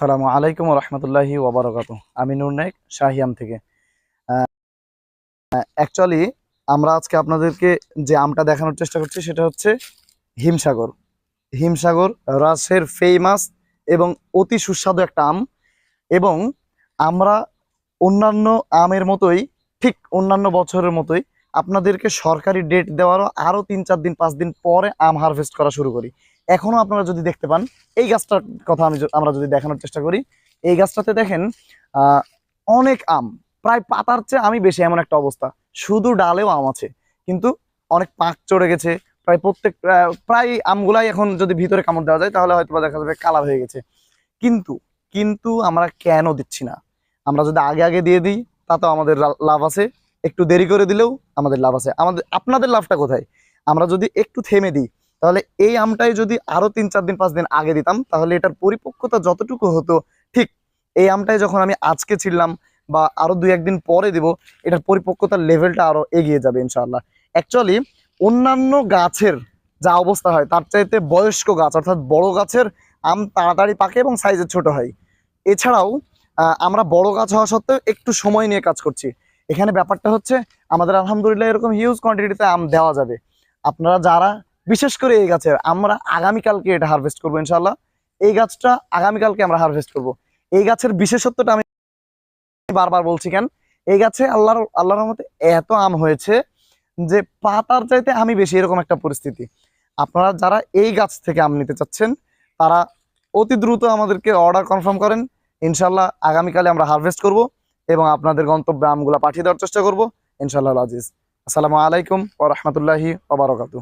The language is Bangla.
আসসালামু আলাইকুম রহমতুল্লাহি ওবরাকাত আমি নূর নায়ক শাহিয়াম থেকে। অ্যাকচুয়ালি আমরা আজকে আপনাদেরকে যে আমটা দেখানোর চেষ্টা করছি সেটা হচ্ছে হিমসাগর। হিমসাগর রাজের ফেমাস এবং অতি সুস্বাদু একটা আম এবং আমরা অন্যান্য আমের মতোই, ঠিক অন্যান্য বছরের মতোই আপনাদেরকে সরকারি ডেট দেওয়ারও আরও তিন চার দিন, পাঁচ দিন পরে আম হারভেস্ট করা শুরু করি। এখনও আপনারা যদি দেখতে পান, এই গাছটার কথা আমি আমরা যদি দেখানোর চেষ্টা করি, এই গাছটাতে দেখেন অনেক আম, প্রায় পাতার চেয়ে আমি বেশি এমন একটা অবস্থা। শুধু ডালেও আম আছে, কিন্তু অনেক পাক চড়ে গেছে, প্রায় প্রত্যেক, প্রায় আমগুলাই এখন যদি ভিতরে কামড় দেওয়া যায়, তাহলে হয়তো দেখা যাবে কালার হয়ে গেছে। কিন্তু কিন্তু আমরা কেন দিচ্ছি না? আমরা যদি আগে আগে দিয়ে দিই, তাতেও আমাদের লাভ আছে। একটু দেরি করে দিলেও আমাদের লাভ আছে। আমাদের, আপনাদের লাভটা কোথায়? আমরা যদি একটু থেমে দিই, তাহলে এই আমটাই যদি আরও তিন চার দিন, পাঁচ দিন আগে দিতাম, তাহলে এটার পরিপক্কতা যতটুকু হতো, ঠিক এই আমটাই যখন আমি আজকে ছিলাম বা আরও দুই একদিন পরে দিব, এটার পরিপক্কতার লেভেলটা আরও এগিয়ে যাবে ইনশাআল্লাহ। অ্যাকচুয়ালি অন্যান্য গাছের যা অবস্থা হয়, তার চাইতে বয়স্ক গাছ, অর্থাৎ বড় গাছের আম তাড়াতাড়ি পাকে এবং সাইজে ছোট হয়। এছাড়াও আমরা বড় গাছ হওয়া সত্ত্বেও একটু সময় নিয়ে কাজ করছি। এখানে ব্যাপারটা হচ্ছে, আমাদের আলহামদুলিল্লাহ এরকম হিউজ কোয়ান্টিটিতে আম দেওয়া যাবে। আপনারা যারা, বিশেষ করে এই গাছের, আমরা আগামীকালকে এটা হারভেস্ট করব ইনশাল্লাহ এই গাছটা আগামীকালকে আমরা হারভেস্ট করব। এই গাছের বিশেষত্বটা আমি বারবার বলছি কেন? এই গাছে আল্লাহর আল্লাহর রহমতে এত আম হয়েছে যে পাতার চাইতে আমি বেশি এরকম একটা পরিস্থিতি। আপনারা যারা এই গাছ থেকে আম নিতে চাচ্ছেন, তারা অতি দ্রুত আমাদেরকে অর্ডার কনফার্ম করেন। ইনশাল্লাহ আগামীকালে আমরা হারভেস্ট করব। এবং আপনাদের গন্তব্যে আমগুলো পাঠিয়ে দেওয়ার চেষ্টা করব। ইনশাল্লাহ আজিজ আসসালামু আলাইকুম ও রহমতুল্লাহি ওবরাকাতু